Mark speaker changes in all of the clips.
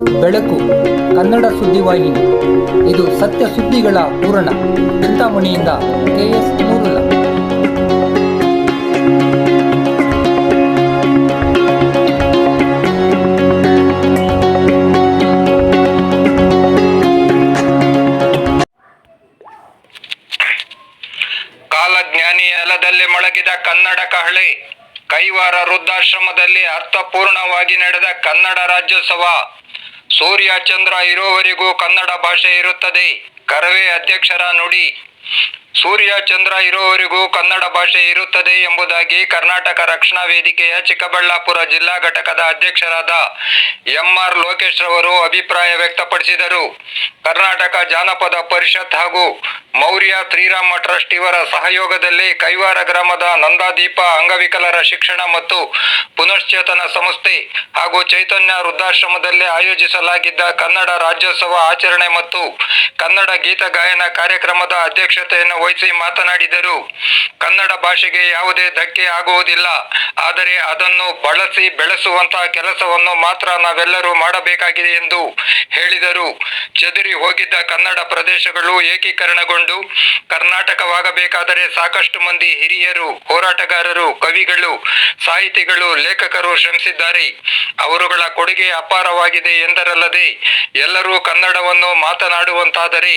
Speaker 1: ಬೆಳಕು, ಕನ್ನಡ ಸುದ್ದಿವಾಹಿನಿ ಇದು ಸತ್ಯ ಸುದ್ದಿಗಳ ಪೂರಣ ಚಿಂತಾಮಣಿಯಿಂದ ಕೆಎಸ್ ನೂರುಲ
Speaker 2: ಕಾಲಜ್ಞಾನಿ ಅಲದಲ್ಲಿ ಮೊಳಗಿದ ಕನ್ನಡ ಕಹಳೆ. ಕೈವಾರ ವೃದ್ಧಾಶ್ರಮದಲ್ಲಿ ಅರ್ಥಪೂರ್ಣವಾಗಿ ನಡೆದ ಕನ್ನಡ ರಾಜ್ಯೋತ್ಸವ. ಸೂರ್ಯ ಚಂದ್ರ ಇರೋವರೆಗೂ ಕನ್ನಡ ಭಾಷೆ ಇರುತ್ತದೆ. ಕರವೇ ಅಧ್ಯಕ್ಷರ ನುಡಿ. ಸೂರ್ಯ ಚಂದ್ರ ಇರುವವರೆಗೂ ಕನ್ನಡ ಭಾಷೆ ಇರುತ್ತದೆ ಎಂಬುದಾಗಿ ಕರ್ನಾಟಕ ರಕ್ಷಣಾ ವೇದಿಕೆಯ ಚಿಕ್ಕಬಳ್ಳಾಪುರ ಜಿಲ್ಲಾ ಘಟಕದ ಅಧ್ಯಕ್ಷರಾದ ಎಂಆರ್ ಲೋಕೇಶ್ ರವರು ಅಭಿಪ್ರಾಯ ವ್ಯಕ್ತಪಡಿಸಿದರು. ಕರ್ನಾಟಕ ಜಾನಪದ ಪರಿಷತ್ ಹಾಗೂ ಮೌರ್ಯ ಶ್ರೀರಾಮ ಟ್ರಸ್ಟ್ ಇವರ ಸಹಯೋಗದಲ್ಲಿ ಕೈವಾರ ಗ್ರಾಮದ ನಂದಾದೀಪ ಅಂಗವಿಕಲರ ಶಿಕ್ಷಣ ಮತ್ತು ಪುನಶ್ಚೇತನ ಸಂಸ್ಥೆ ಹಾಗೂ ಚೈತನ್ಯ ವೃದ್ಧಾಶ್ರಮದಲ್ಲಿ ಆಯೋಜಿಸಲಾಗಿದ್ದ ಕನ್ನಡ ರಾಜ್ಯೋತ್ಸವ ಆಚರಣೆ ಮತ್ತು ಕನ್ನಡ ಗೀತ ಗಾಯನ ಕಾರ್ಯಕ್ರಮದ ಅಧ್ಯಕ್ಷತೆಯನ್ನು ವಹಿಸಿ ಮಾತನಾಡಿದರು. ಕನ್ನಡ ಭಾಷೆಗೆ ಯಾವುದೇ ಧಕ್ಕೆ ಆಗುವುದಿಲ್ಲ. ಆದರೆ ಅದನ್ನು ಬಳಸಿ ಬೆಳೆಸುವಂತಹ ಕೆಲಸವನ್ನು ಮಾತ್ರ ನಾವೆಲ್ಲರೂ ಮಾಡಬೇಕಾಗಿದೆ ಎಂದು ಹೇಳಿದರು. ಚದುರಿ ಹೋಗಿದ್ದ ಕನ್ನಡ ಪ್ರದೇಶಗಳು ಏಕೀಕರಣಗೊಂಡು ಕರ್ನಾಟಕವಾಗಬೇಕಾದರೆ ಸಾಕಷ್ಟು ಮಂದಿ ಹಿರಿಯರು, ಹೋರಾಟಗಾರರು, ಕವಿಗಳು, ಸಾಹಿತಿಗಳು, ಲೇಖಕರು ಶ್ರಮಿಸಿದ್ದಾರೆ. ಅವರುಗಳ ಕೊಡುಗೆ ಅಪಾರವಾಗಿದೆ ಎಂದರಲ್ಲದೆ ಎಲ್ಲರೂ ಕನ್ನಡವನ್ನು ಮಾತನಾಡುವಂತಾದರೆ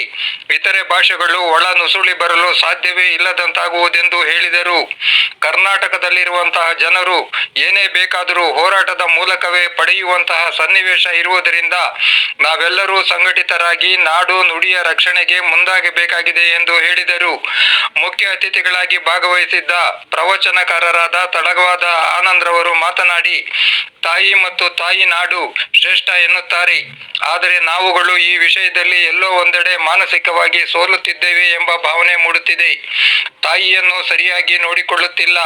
Speaker 2: ಇತರೆ ಭಾಷೆಗಳು ಒಳ ನುಸುಳಿ ಬರಲು ಸಾಧ್ಯವೇ ಇಲ್ಲದಂತಾಗುವುದೆಂದು ಹೇಳಿದರು. ಕರ್ನಾಟಕದಲ್ಲಿರುವಂತಹ ಜನರು ಏನೇ ಬೇಕಾದರೂ ಹೋರಾಟದ ಮೂಲಕವೇ ಪಡೆಯುವಂತಹ ಸನ್ನಿವೇಶ ಇರುವುದರಿಂದ ನಾವೆಲ್ಲರೂ ಸಂಘಟಿತರಾಗಿ ನಾಡು ನುಡಿಯ ರಕ್ಷಣೆಗೆ ಮುಂದಾಗಬೇಕಾಗಿದೆ ಎಂದು ಹೇಳಿದರು. ಮುಖ್ಯ ಅತಿಥಿಗಳಾಗಿ ಭಾಗವಹಿಸಿದ್ದ ಪ್ರವಚನಕಾರರಾದ ತಡಗವಾದ ಆನಂದ್ರವರು ಮಾತನಾಡಿ ತಾಯಿ ಮತ್ತು ತಾಯಿ ನಾಡು ಶ್ರೇಷ್ಠ ಎನ್ನುತ್ತಾರೆ. ಆದರೆ ನಾವುಗಳು ಈ ವಿಷಯದಲ್ಲಿ ಎಲ್ಲೋ ಒಂದೆಡೆ ಮಾನಸಿಕವಾಗಿ ಸೋಲುತ್ತಿದ್ದೇವೆ ಎಂಬ ಭಾವನೆ ಮೂಡುತ್ತಿದೆ. ತಾಯಿಯನ್ನು ಸರಿಯಾಗಿ ನೋಡಿಕೊಳ್ಳುತ್ತಿಲ್ಲ.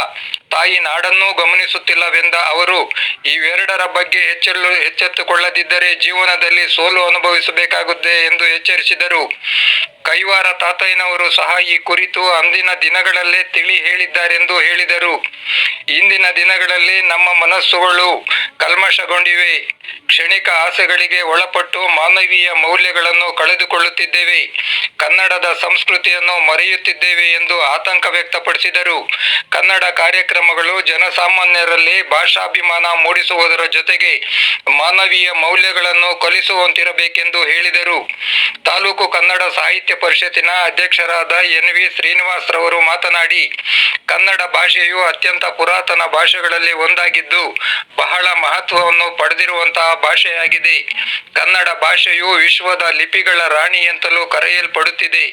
Speaker 2: ತಾಯಿ ನಾಡನ್ನೂ ಗಮನಿಸುತ್ತಿಲ್ಲವೆಂದ ಅವರು ಇವೆರಡರ ಬಗ್ಗೆ ಹೆಚ್ಚಲು ಎಚ್ಚೆತ್ತುಕೊಳ್ಳದಿದ್ದರೆ ಜೀವನದಲ್ಲಿ ಸೋಲು ಅನುಭವಿಸಬೇಕಾಗುತ್ತೆ ಎಂದು ಎಚ್ಚರಿಸಿದರು. ಕೈವಾರ ತಾತಯ್ಯನವರು ಸಹ ಈ ಕುರಿತು ಅಂದಿನ ದಿನಗಳಲ್ಲೇ ತಿಳಿ ಹೇಳಿದ್ದಾರೆಂದು ಹೇಳಿದರು. ಇಂದಿನ ದಿನಗಳಲ್ಲಿ ನಮ್ಮ ಮನಸ್ಸುಗಳು ಕಲ್ಮಶಗೊಂಡಿವೆ. ಕ್ಷಣಿಕ ಆಸೆಗಳಿಗೆ ಒಳಪಟ್ಟು ಮಾನವೀಯ ಮೌಲ್ಯಗಳನ್ನು ಕಳೆದುಕೊಳ್ಳುತ್ತಿದ್ದೇವೆ. ಕನ್ನಡದ ಸಂಸ್ಕೃತಿಯನ್ನು ಮರೆಯುತ್ತಿದ್ದೇವೆ ಎಂದು ಆತಂಕ ವ್ಯಕ್ತಪಡಿಸಿದರು. ಕನ್ನಡ ಕಾರ್ಯಕ್ರಮಗಳು ಜನಸಾಮಾನ್ಯರಲ್ಲಿ ಭಾಷಾಭಿಮಾನ ಮೂಡಿಸುವುದರ ಜೊತೆಗೆ ಮಾನವೀಯ ಮೌಲ್ಯಗಳನ್ನು ಕಲಿಸುವಂತಿರಬೇಕೆಂದು ಹೇಳಿದರು. ತಾಲೂಕು ಕನ್ನಡ ಸಾಹಿತ್ಯ ಪರಿಷತ್ತಿನ ಅಧ್ಯಕ್ಷರಾದ ಎನ್ ವಿ ಶ್ರೀನಿವಾಸ್ ರವರು ಮಾತನಾಡಿ, ಕನ್ನಡ ಭಾಷೆಯು ಅತ್ಯಂತ ಪುರಾತನ ಭಾಷೆಗಳಲ್ಲಿ ಒಂದಾಗಿದ್ದು, ಬಹಳ ಮಹತ್ವವನ್ನು ಪಡೆದಿರುವಂತಹ ಭಾಷೆಯಾಗಿದೆ. ಕನ್ನಡ ಭಾಷೆಯು ವಿಶ್ವದ ಲಿಪಿಗಳ ರಾಣಿ ಅಂತಲೂ ಕರೆಯಲ್ಪಡುತ್ತಿದೆ.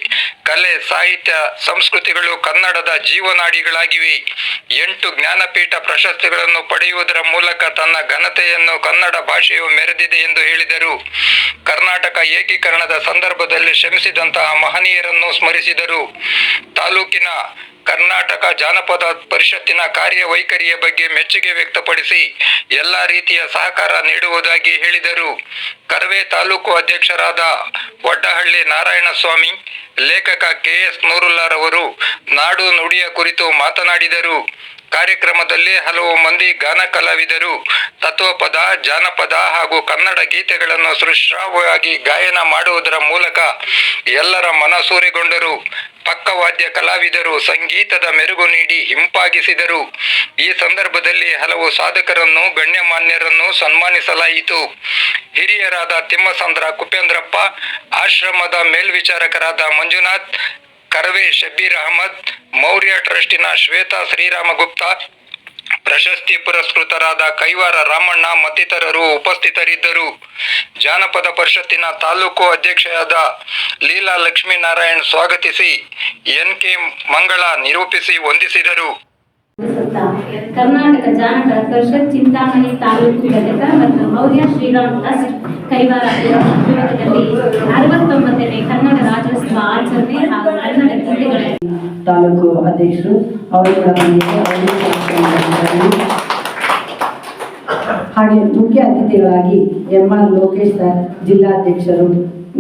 Speaker 2: ಕಲೆ, ಸಾಹಿತ್ಯ, ಸಂಸ್ಕೃತಿಗಳು ಕನ್ನಡದ ಜೀವನಾಡಿಗಳಾಗಿವೆ. ಎಂಟು ಜ್ಞಾನಪೀಠ ಪ್ರಶಸ್ತಿಗಳನ್ನು ಪಡೆಯುವುದರ ಮೂಲಕ ತನ್ನ ಘನತೆಯನ್ನು ಕನ್ನಡ ಭಾಷೆಯು ಮೆರೆದಿದೆ ಎಂದು ಹೇಳಿದರು. ಕರ್ನಾಟಕ ಏಕೀಕರಣದ ಸಂದರ್ಭದಲ್ಲಿ ಶ್ರಮಿಸಿದಂತಹ ಮಹನೀಯರನ್ನು ಸ್ಮರಿಸಿದರು. ತಾಲೂಕಿನ ಕರ್ನಾಟಕ ಜಾನಪದ ಪರಿಷತ್ತಿನ ಕಾರ್ಯವೈಖರಿಯ ಬಗ್ಗೆ ಮೆಚ್ಚುಗೆ ವ್ಯಕ್ತಪಡಿಸಿ ಎಲ್ಲ ರೀತಿಯ ಸಹಕಾರ ನೀಡುವುದಾಗಿ ಹೇಳಿದರು. ಕರವೇ ತಾಲೂಕು ಅಧ್ಯಕ್ಷರಾದ ವಡ್ಡಹಳ್ಳಿ ನಾರಾಯಣಸ್ವಾಮಿ ಲೇಖಕ ಕೆ ಎಸ್ ನೂರುಲ್ಲಾರವರು ನಾಡು ನುಡಿಯ ಕುರಿತು ಮಾತನಾಡಿದರು. ಕಾರ್ಯಕ್ರಮದಲ್ಲಿ ಹಲವು ಮಂದಿ ಗಾನ ಕಲಾವಿದರು. ತತ್ವಪದ, ಜಾನಪದ ಹಾಗೂ ಕನ್ನಡ ಗೀತೆಗಳನ್ನು ಸುಶ್ರಾವ್ಯವಾಗಿ ಗಾಯನ ಮಾಡುವುದರ ಮೂಲಕ ಎಲ್ಲರ ಮನಸೂರೆಗೊಂಡರು ಪಕ್ಕವಾದ್ಯ ಕಲಾವಿದರು ಸಂಗೀತದ ಮೆರುಗು ನೀಡಿ ಹಿಂಪಾಗಿಸಿದರು. ಈ ಸಂದರ್ಭದಲ್ಲಿ ಹಲವು ಸಾಧಕರನ್ನು, ಗಣ್ಯಮಾನ್ಯರನ್ನು ಸನ್ಮಾನಿಸಲಾಯಿತು. ಹಿರಿಯರಾದ ತಿಮ್ಮಸಂದ್ರ ಕುಪೇಂದ್ರಪ್ಪ, ಆಶ್ರಮದ ಮೇಲ್ವಿಚಾರಕರಾದ ಮಂಜುನಾಥ್, ಕರವೇ ಶಬೀರ್ ಅಹಮದ್, ಮೌರ್ಯ ಟ್ರಸ್ಟಿನ ಶ್ವೇತಾ ಶ್ರೀರಾಮಗುಪ್ತ, ಪ್ರಶಸ್ತಿ ಪುರಸ್ಕೃತರಾದ ಕೈವಾರ ರಾಮಣ್ಣ ಮತ್ತಿತರರು ಉಪಸ್ಥಿತರಿದ್ದರು. ಜಾನಪದ ಪರಿಷತ್ತಿನ ತಾಲೂಕು ಅಧ್ಯಕ್ಷರಾದ ಲೀಲಾ ಲಕ್ಷ್ಮೀನಾರಾಯಣ್ ಸ್ವಾಗತಿಸಿ, ಎನ್ ಕೆ ಮಂಗಳ ನಿರೂಪಿಸಿ ವಂದಿಸಿದರು.
Speaker 3: ಕರ್ನಾಟಕ ಜಾನಪದ ಪರಿಷತ್ ಚಿಂತಾಮಣಿ ತಾಲೂಕು ಘಟಕ ಮತ್ತು ಮೌರ್ಯ ಶ್ರೀರಾಮ್ ಟ್ರಸ್ಟ್ ಕೈವಾರ ಅರವತ್ತೊಂಬತ್ತನೇ ಕನ್ನಡ ರಾಜ್ಯೋತ್ಸವ ಆಚರಣೆ ಹಾಗೂ ಕನ್ನಡ ಗೀತೆಗಳ
Speaker 4: ತಾಲೂಕು ಅಧ್ಯಕ್ಷರು ಹಾಗೆ ಮುಖ್ಯ ಅತಿಥಿಗಳಾಗಿ ಎಂ ಆರ್ ಲೋಕೇಶ್ ಸರ್, ಜಿಲ್ಲಾಧ್ಯಕ್ಷರು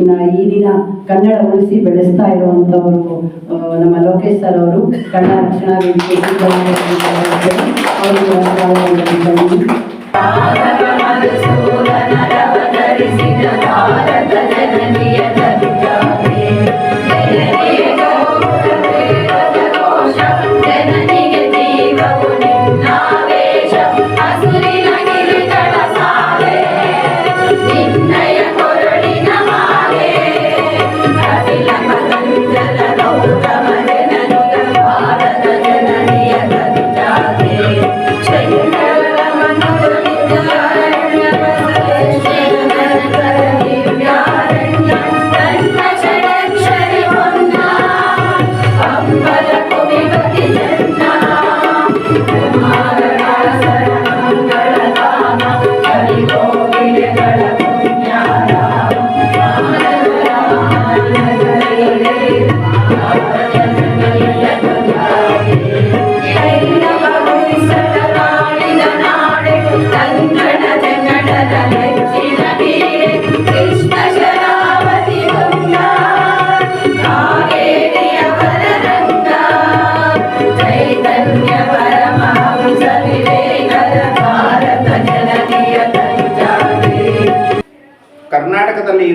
Speaker 4: ನ- ಈ ದಿನ ಕನ್ನಡ ಉಳಿಸಿ ಬೆಳೆಸ್ತಾ ಇರುವಂಥವರು ನಮ್ಮ ಲೋಕೇಶ್ ಸರ್ ಅವರು ಕನ್ನಡ ರಕ್ಷಣಾ ವೇದಿಕೆ
Speaker 5: 아 네.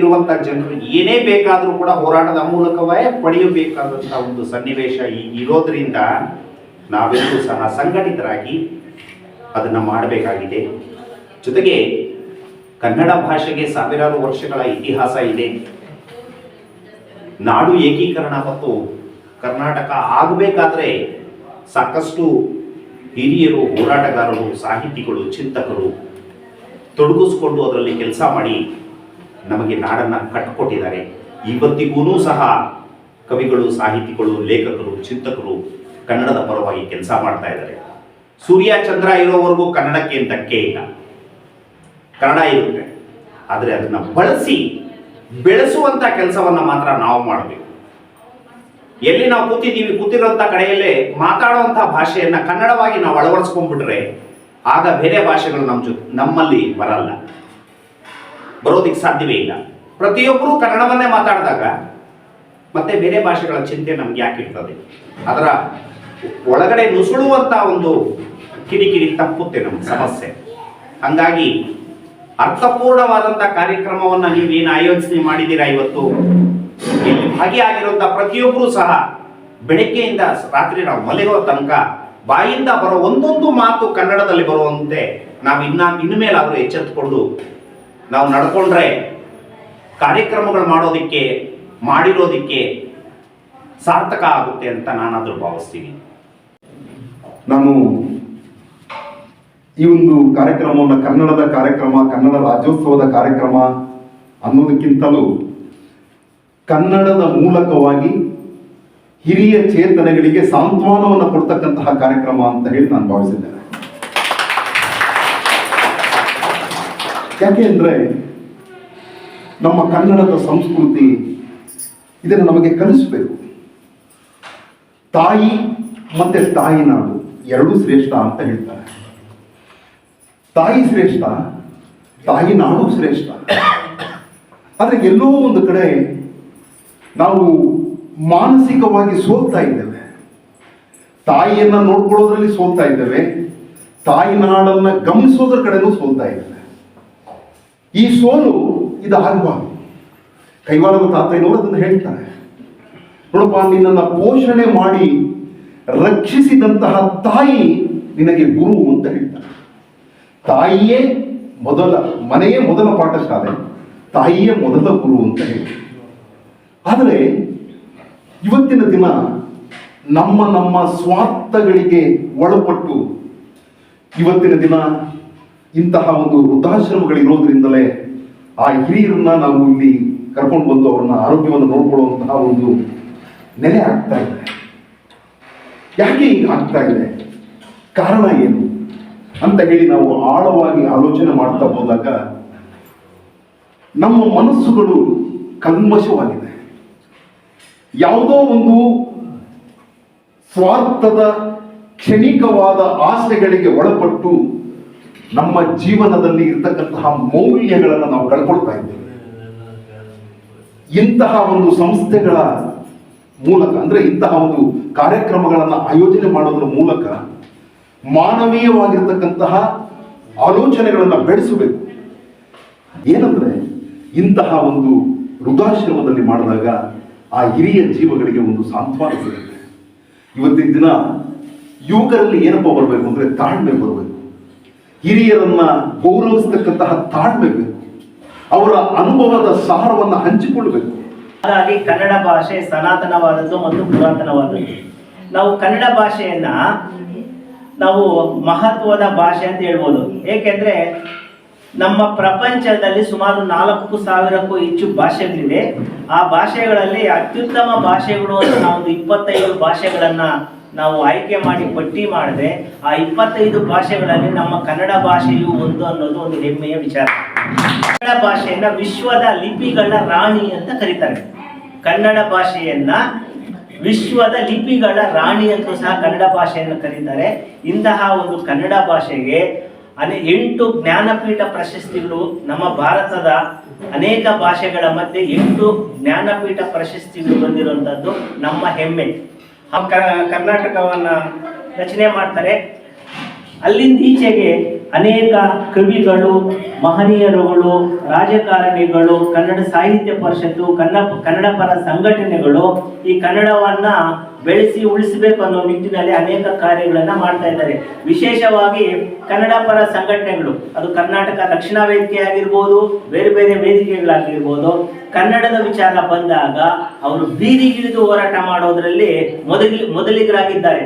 Speaker 6: ಕರ್ನಾಟಕದಲ್ಲಿ ಇರುವಂತ ಜನರು ಏನೇ ಬೇಕಾದರೂ ಕೂಡ ಹೋರಾಟದ ಮೂಲಕವೇ ಪಡೆಯಬೇಕಾದಂತಹ ಒಂದು ಸನ್ನಿವೇಶ ಇರೋದ್ರಿಂದ ನಾವೆಲ್ಲರೂ ಸಹ ಸಂಘಟಿತರಾಗಿ ಅದನ್ನು ಮಾಡಬೇಕಾಗಿದೆ. ಜೊತೆಗೆ ಕನ್ನಡ ಭಾಷೆಗೆ ಸಾವಿರಾರು ವರ್ಷಗಳ ಇತಿಹಾಸ ಇದೆ. ನಾಡು ಏಕೀಕರಣ ಮತ್ತು ಕರ್ನಾಟಕ ಆಗಬೇಕಾದ್ರೆ ಸಾಕಷ್ಟು ಹಿರಿಯರು, ಹೋರಾಟಗಾರರು, ಸಾಹಿತಿಗಳು, ಚಿಂತಕರು ತೊಡಗಿಸ್ಕೊಂಡು ಅದರಲ್ಲಿ ಕೆಲಸ ಮಾಡಿ ನಮಗೆ ನಾಡನ್ನು ಕಟ್ಟಿಕೊಟ್ಟಿದ್ದಾರೆ. ಇವತ್ತಿಗೂ ಸಹ ಕವಿಗಳು, ಸಾಹಿತಿಗಳು, ಲೇಖಕರು, ಚಿಂತಕರು ಕನ್ನಡದ ಪರವಾಗಿ ಕೆಲಸ ಮಾಡ್ತಾ ಇದ್ದಾರೆ. ಸೂರ್ಯ ಚಂದ್ರ ಇರೋವರೆಗೂ ಕನ್ನಡಕ್ಕೆ ಅಂತಕ್ಕೆ ಇಲ್ಲ. ಕನ್ನಡ ಇರುತ್ತೆ. ಆದರೆ ಅದನ್ನು ಬಳಸಿ ಬೆಳೆಸುವಂಥ ಕೆಲಸವನ್ನು ಮಾತ್ರ ನಾವು ಮಾಡಬೇಕು. ಎಲ್ಲಿ ನಾವು ಕೂತಿದ್ದೀವಿ, ಕೂತಿರೋಂಥ ಕಡೆಯಲ್ಲೇ ಮಾತಾಡುವಂಥ ಭಾಷೆಯನ್ನು ಕನ್ನಡವಾಗಿ ನಾವು ಅಳವಡಿಸ್ಕೊಂಡ್ಬಿಟ್ರೆ ಆಗ ಬೇರೆ ಭಾಷೆಗಳು ನಮ್ಮ ಜೊತೆ ನಮ್ಮಲ್ಲಿ ಬರಲ್ಲ. ಬರೋದಿಕ್ಕೆ ಸಾಧ್ಯವೇ ಇಲ್ಲ. ಪ್ರತಿಯೊಬ್ಬರೂ ಕನ್ನಡವನ್ನೇ ಮಾತಾಡಿದಾಗ ಮತ್ತೆ ಬೇರೆ ಭಾಷೆಗಳ ಚಿಂತೆ ನಮ್ಗೆ ಯಾಕೆ ಇರ್ತದೆ? ಅದರ ಒಳಗಡೆ ನುಸುಳುವಂತ ಒಂದು ಕಿರಿಕಿರಿ ತಪ್ಪುತ್ತೆ ನಮ್ಮ ಸಮಸ್ಯೆ. ಹಂಗಾಗಿ ಅರ್ಥಪೂರ್ಣವಾದಂಥ ಕಾರ್ಯಕ್ರಮವನ್ನು ನೀವೇನು ಆಯೋಜನೆ ಮಾಡಿದ್ದೀರಾ ಇವತ್ತು? ಇಲ್ಲಿ ಭಾಗಿಯಾಗಿರುವಂಥ ಪ್ರತಿಯೊಬ್ಬರೂ ಸಹ ಬೆಳಗ್ಗೆಯಿಂದ ರಾತ್ರಿ ನಾವು ಮಲಗುವ ತನಕ ಬಾಯಿಂದ ಬರೋ ಒಂದೊಂದು ಮಾತು ಕನ್ನಡದಲ್ಲಿ ಬರುವಂತೆ ನಾವು ಇನ್ನ ಇನ್ಮೇಲಾದರೂ ಎಚ್ಚೆತ್ತುಕೊಂಡು ನಾವು ನಡ್ಕೊಂಡ್ರೆ ಕಾರ್ಯಕ್ರಮಗಳು ಮಾಡೋದಕ್ಕೆ, ಮಾಡಿರೋದಕ್ಕೆ ಸಾರ್ಥಕ ಆಗುತ್ತೆ ಅಂತ ನಾನಾದರೂ ಭಾವಿಸ್ತೀನಿ.
Speaker 7: ನಾನು ಈ ಒಂದು ಕಾರ್ಯಕ್ರಮವನ್ನು ಕನ್ನಡದ ಕಾರ್ಯಕ್ರಮ, ಕನ್ನಡ ರಾಜ್ಯೋತ್ಸವದ ಕಾರ್ಯಕ್ರಮ ಅನ್ನೋದಕ್ಕಿಂತಲೂ ಕನ್ನಡದ ಮೂಲಕವಾಗಿ ಹಿರಿಯ ಚೇತನಗಳಿಗೆ ಸಾಂತ್ವನವನ್ನು ಕೊಡ್ತಕ್ಕಂತಹ ಕಾರ್ಯಕ್ರಮ ಅಂತ ಹೇಳಿ ನಾನು ಭಾವಿಸಿದ್ದೇನೆ. ಯಾಕೆ ಅಂದರೆ ನಮ್ಮ ಕನ್ನಡದ ಸಂಸ್ಕೃತಿ ಇದನ್ನು ನಮಗೆ ಕಲಿಸಬೇಕು. ತಾಯಿ ಮತ್ತೆ ತಾಯಿನಾಡು ಎರಡೂ ಶ್ರೇಷ್ಠ ಅಂತ ಹೇಳ್ತಾರೆ. ತಾಯಿ ಶ್ರೇಷ್ಠ ತಾಯಿ ನಾಡು ಶ್ರೇಷ್ಠ. ಆದರೆ ಎಲ್ಲೋ ಒಂದು ಕಡೆ ನಾವು ಮಾನಸಿಕವಾಗಿ ಸೋಲ್ತಾ ಇದ್ದೇವೆ. ತಾಯಿಯನ್ನು ನೋಡ್ಕೊಳ್ಳೋದ್ರಲ್ಲಿ ಸೋಲ್ತಾ ಇದ್ದೇವೆ. ತಾಯಿ ನಾಡನ್ನ ಗಮನಿಸೋದ್ರ ಕಡೆನೂ ಸೋಲ್ತಾ ಇದ್ದೇವೆ. ಈ ಸೋಲು ಇದು ಆಗಬಾರ್ದು ಕೈವಾರದ ತಾತಯ್ಯನವರು ಅದನ್ನು ಹೇಳ್ತಾರೆ ನೋಡಪ್ಪ, ನಿನ್ನನ್ನು ಪೋಷಣೆ ಮಾಡಿ ರಕ್ಷಿಸಿದಂತಹ ತಾಯಿ ನಿನಗೆ ಗುರು ಅಂತ ಹೇಳ್ತಾರೆ ತಾಯಿಯೇ ಮೊದಲ, ಮನೆಯೇ ಮೊದಲ ಪಾಠಶಾಲೆ, ತಾಯಿಯೇ ಮೊದಲ ಗುರು ಅಂತ ಹೇಳಿ ಆದರೆ ಇವತ್ತಿನ ದಿನ ನಮ್ಮ ನಮ್ಮ ಸ್ವಾರ್ಥಗಳಿಗೆ ಒಳಪಟ್ಟು ಇವತ್ತಿನ ದಿನ ಇಂತಹ ಒಂದು ವೃದ್ಧಾಶ್ರಮಗಳಿರೋದ್ರಿಂದಲೇ ಆ ಹಿರಿಯರನ್ನ ನಾವು ಇಲ್ಲಿ ಕರ್ಕೊಂಡು ಬಂದು ಅವ್ರನ್ನ ಆರೋಗ್ಯವನ್ನು ನೋಡ್ಕೊಳ್ಳುವಂತಹ ಒಂದು ನೆಲೆ ಆಗ್ತಾ ಇದೆ. ಯಾಕೆ ಈಗ ಆಗ್ತಾ ಇದೆ? ಕಾರಣ ಏನು? ಅಂತ ಹೇಳಿ ನಾವು ಆಳವಾಗಿ ಆಲೋಚನೆ ಮಾಡ್ತಾ ಹೋದಾಗ ನಮ್ಮ ಮನಸ್ಸುಗಳು ಕಲ್ಮಶವಾಗಿದೆ. ಯಾವುದೋ ಒಂದು ಸ್ವಾರ್ಥದ ಕ್ಷಣಿಕವಾದ ಆಸೆಗಳಿಗೆ ಒಳಪಟ್ಟು ನಮ್ಮ ಜೀವನದಲ್ಲಿ ಇರ್ತಕ್ಕಂತಹ ಮೌಲ್ಯಗಳನ್ನು ನಾವು ಕಳ್ಕೊಳ್ತಾ ಇದ್ದೇವೆ. ಇಂತಹ ಒಂದು ಸಂಸ್ಥೆಗಳ ಮೂಲಕ, ಅಂದ್ರೆ ಇಂತಹ ಒಂದು ಕಾರ್ಯಕ್ರಮಗಳನ್ನು ಆಯೋಜನೆ ಮಾಡೋದ್ರ ಮೂಲಕ ಮಾನವೀಯವಾಗಿರ್ತಕ್ಕಂತಹ ಆಲೋಚನೆಗಳನ್ನು ಬೆಳೆಸಬೇಕು. ಏನಂದ್ರೆ, ಇಂತಹ ಒಂದು ವೃದ್ಧಾಶ್ರಮದಲ್ಲಿ ಮಾಡಿದಾಗ ಆ ಹಿರಿಯ ಜೀವಗಳಿಗೆ ಒಂದು ಸಾಂತ್ವನ ಸಿಗುತ್ತೆ. ಇವತ್ತಿನ ದಿನ ಯುವಕರಲ್ಲಿ ಏನಪ್ಪ ಬರಬೇಕು ಅಂದ್ರೆ ತಾಳ್ಮೆ ಬರಬೇಕು. ಹಿರಿಯರನ್ನ ಗೌರವಿಸ್ತಕ್ಕಂತಹ ತಾಳ್ಮೆ ಬೇಕು. ಅವರ ಅನುಭವದ ಸಾರವನ್ನು ಹಂಚಿಕೊಳ್ಳಬೇಕು.
Speaker 8: ಹಾಗಾಗಿ ಕನ್ನಡ ಭಾಷೆ ಸನಾತನವಾದದ್ದು ಮತ್ತು ಪುರಾತನವಾದದ್ದು. ನಾವು ಕನ್ನಡ ಭಾಷೆಯನ್ನ ನಾವು ಮಹತ್ವದ ಭಾಷೆ ಅಂತ ಹೇಳ್ಬೋದು. ಏಕೆಂದ್ರೆ ನಮ್ಮ ಪ್ರಪಂಚದಲ್ಲಿ ಸುಮಾರು ನಾಲ್ಕು ಸಾವಿರಕ್ಕೂ ಹೆಚ್ಚು ಭಾಷೆಗಳಿವೆ. ಆ ಭಾಷೆಗಳಲ್ಲಿ ಅತ್ಯುತ್ತಮ ಭಾಷೆಗಳು ಅಂತ ನಾವು ಇಪ್ಪತ್ತೈದು ಭಾಷೆಗಳನ್ನ ನಾವು ಆಯ್ಕೆ ಮಾಡಿ ಪಟ್ಟಿ ಮಾಡಿದ್ರೆ ಆ ಇಪ್ಪತ್ತೈದು ಭಾಷೆಗಳಲ್ಲಿ ನಮ್ಮ ಕನ್ನಡ ಭಾಷೆಯು ಒಂದು ಅನ್ನೋದು ಒಂದು ಹೆಮ್ಮೆಯ ವಿಚಾರ. ಕನ್ನಡ ಭಾಷೆಯನ್ನ ವಿಶ್ವದ ಲಿಪಿಗಳ ರಾಣಿ ಅಂತ ಕರೀತಾರೆ. ಕನ್ನಡ ಭಾಷೆಯನ್ನ ವಿಶ್ವದ ಲಿಪಿಗಳ ರಾಣಿ ಅಂತೂ ಸಹ ಕನ್ನಡ ಭಾಷೆಯನ್ನು ಕರೀತಾರೆ. ಇಂತಹ ಒಂದು ಕನ್ನಡ ಭಾಷೆಗೆ ಅನೆ ಎಂಟು ಜ್ಞಾನಪೀಠ ಪ್ರಶಸ್ತಿಗಳು ನಮ್ಮ ಭಾರತದ ಅನೇಕ ಭಾಷೆಗಳ ಮಧ್ಯೆ ಎಂಟು ಜ್ಞಾನಪೀಠ ಪ್ರಶಸ್ತಿಗಳು ಬಂದಿರುವಂಥದ್ದು ನಮ್ಮ ಹೆಮ್ಮೆ. ಆ ಕರ್ನಾಟಕವನ್ನು ರಚನೆ ಮಾಡ್ತಾರೆ. ಅಲ್ಲಿಂದ ಈಚೆಗೆ ಅನೇಕ ಕವಿಗಳು, ಮಹನೀಯರುಗಳು, ರಾಜಕಾರಣಿಗಳು, ಕನ್ನಡ ಸಾಹಿತ್ಯ ಪರಿಷತ್ತು ಕನ್ನಡ ಕನ್ನಡ ಪರ ಸಂಘಟನೆಗಳು ಈ ಕನ್ನಡವನ್ನ ಬೆಳೆಸಿ ಉಳಿಸಬೇಕು ಅನ್ನೋ ನಿಟ್ಟಿನಲ್ಲಿ ಅನೇಕ ಕಾರ್ಯಗಳನ್ನ ಮಾಡ್ತಾ ಇದ್ದಾರೆ. ವಿಶೇಷವಾಗಿ ಕನ್ನಡ ಪರ ಸಂಘಟನೆಗಳು, ಅದು ಕರ್ನಾಟಕ ರಕ್ಷಣಾ ವೇದಿಕೆ ಆಗಿರ್ಬೋದು ಬೇರೆ ಬೇರೆ ವೇದಿಕೆಗಳಾಗಿರ್ಬೋದು, ಕನ್ನಡದ ವಿಚಾರ ಬಂದಾಗ ಅವರು ಬೀದಿಗಿಳಿದು ಹೋರಾಟ ಮಾಡೋದ್ರಲ್ಲಿ ಮೊದಲಿ, ಮೊದಲಿಗರಾಗಿದ್ದಾರೆ.